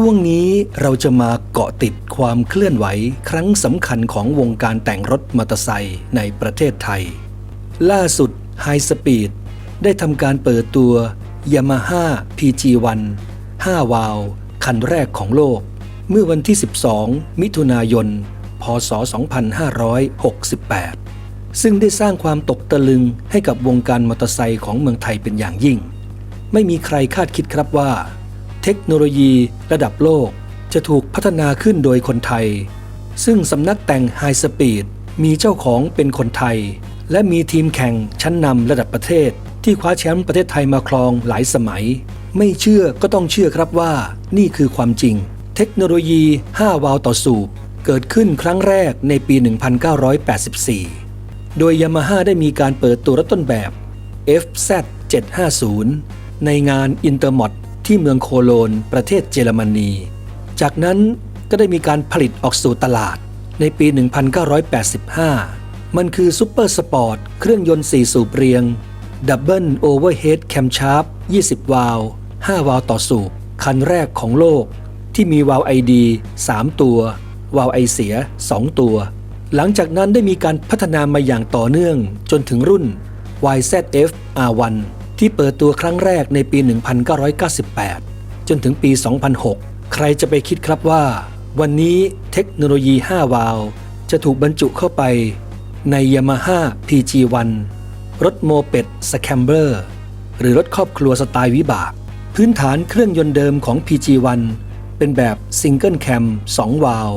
ช่วงนี้เราจะมาเกาะติดความเคลื่อนไหว ครั้งสำคัญของวงการแต่งรถมอเตอร์ไซค์ในประเทศไทย ล่าสุด High Speed ได้ทำการเปิดตัว Yamaha PG1 5 วาล์วคันแรกของโลก เมื่อวันที่ 12 มิถุนายน พศ 2568 ซึ่งได้สร้างความตกตะลึงให้กับวงการมอเตอร์ไซค์ของเมืองไทยเป็นอย่างยิ่ง ไม่มีใครคาดคิดครับว่า ทคโนโลยีระดับโลกจะถูกพัฒนาขึ้นโดยคนไทย ซึ่งสำนักแต่ง High Speed มีเจ้าของเป็นคนไทย และมีทีมแข่งชั้นนำระดับประเทศ ที่คว้าแชมป์ประเทศไทยมาครองหลายสมัย ไม่เชื่อก็ต้องเชื่อครับว่านี่คือความจริง เทคโนโลยี 5 วาล์วต่อสูบเกิดขึ้นครั้งแรกในปี 1984 โดย Yamaha ได้มีการเปิดตัวรถต้นแบบ FZ 750 ในงาน Intermot ที่เมืองโคโลน ประเทศเยอรมนี จากนั้นก็ได้มีการผลิตออกสู่ตลาดในปี 1985 มันคือซูเปอร์สปอร์ตเครื่องยนต์ 4 สูบเรียง ดับเบิลโอเวอร์เฮดแคมชาร์ป20 วาล์ว5 วาล์วต่อสูบ คันแรกของโลก ที่มีวาล์วไอดี 3 ตัว วาล์วไอเสีย 2 ตัว หลังจากนั้นได้มีการพัฒนามาอย่างต่อเนื่องจนถึงรุ่น YZF R1 ที่เปิดตัวครั้งแรกในปี 1998 จนถึงปี 2006 ใครจะไปคิดครับว่า วันนี้เทคโนโลยี 5 วาล์วจะถูกบรรจุเข้าไปใน Yamaha PG1 รถโมเป็ดสแคมเบอร์หรือรถครอบครัวสไตล์วิบาก พื้นฐานเครื่องยนต์เดิมของ PG1 เป็นแบบซิงเกิลแคม2วาล์ว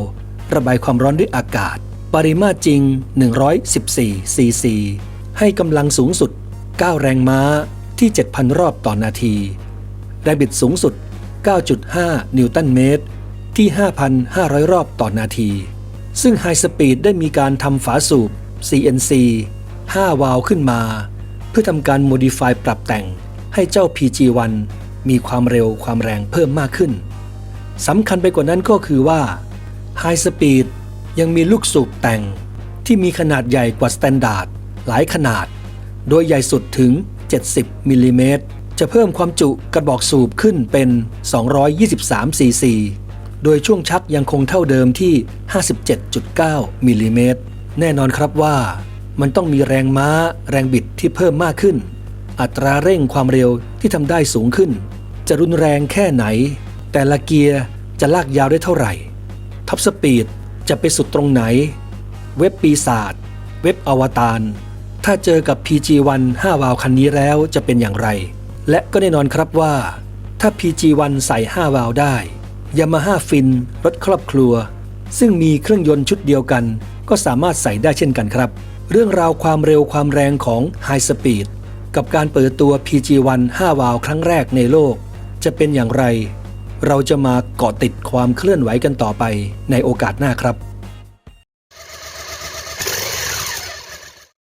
ระบายความร้อนด้วยอากาศ ปริมาตรจริง 114 ซีซี ให้กำลังสูงสุด 9 แรงม้า ที่ 7,000 รอบต่อนาทีแรงบิดสูงสุด 9.5 นิวตันเมตร ที่ 5,500 รอบต่อนาที ซึ่ง High Speed ได้มีการทำฝาสูบ CNC 5 วาล์วขึ้นมา เพื่อทำการ modify ปรับแต่งให้เจ้า PG1 มีความเร็วความแรงเพิ่มมากขึ้นสำคัญไปกว่านั้นก็คือว่า High Speed ยังมีลูกสูบแต่งที่มีขนาดใหญ่กว่า Standard หลายขนาด โดยใหญ่สุดถึง 70มิลลิเมตรจะเพิ่มความจุกระบอกสูบขึ้นเป็น 223 ซีซี โดยช่วงชักยังคงเท่าเดิมที่ 57.9 มิลลิเมตร แน่นอนครับว่า มันต้องมีแรงม้า แรงบิดที่เพิ่มมากขึ้น อัตราเร่งความเร็วที่ทำได้สูงขึ้น จะรุนแรงแค่ไหน แต่ละเกียร์จะลากยาวได้เท่าไหร่ ท็อปสปีดจะไปสุดตรงไหน เว็บปีศาจ เว็บอวตาร ถ้าเจอกับ PG1 5 วาล์วคันนี้แล้วจะเป็นอย่างไร และก็แน่นอนครับว่า ถ้า PG1 ใส่ 5 วาล์วได้ Yamaha Fin รถครอบครัว ซึ่งมีเครื่องยนต์ชุดเดียวกัน ก็สามารถใส่ได้เช่นกันครับ เรื่องราวความเร็วความแรงของ High Speed กับการเปิดตัว PG1 5 วาล์วครั้งแรกในโลก จะเป็นอย่างไร เราจะมาเกาะติดความเคลื่อนไหวกันต่อไปในโอกาสหน้าครับ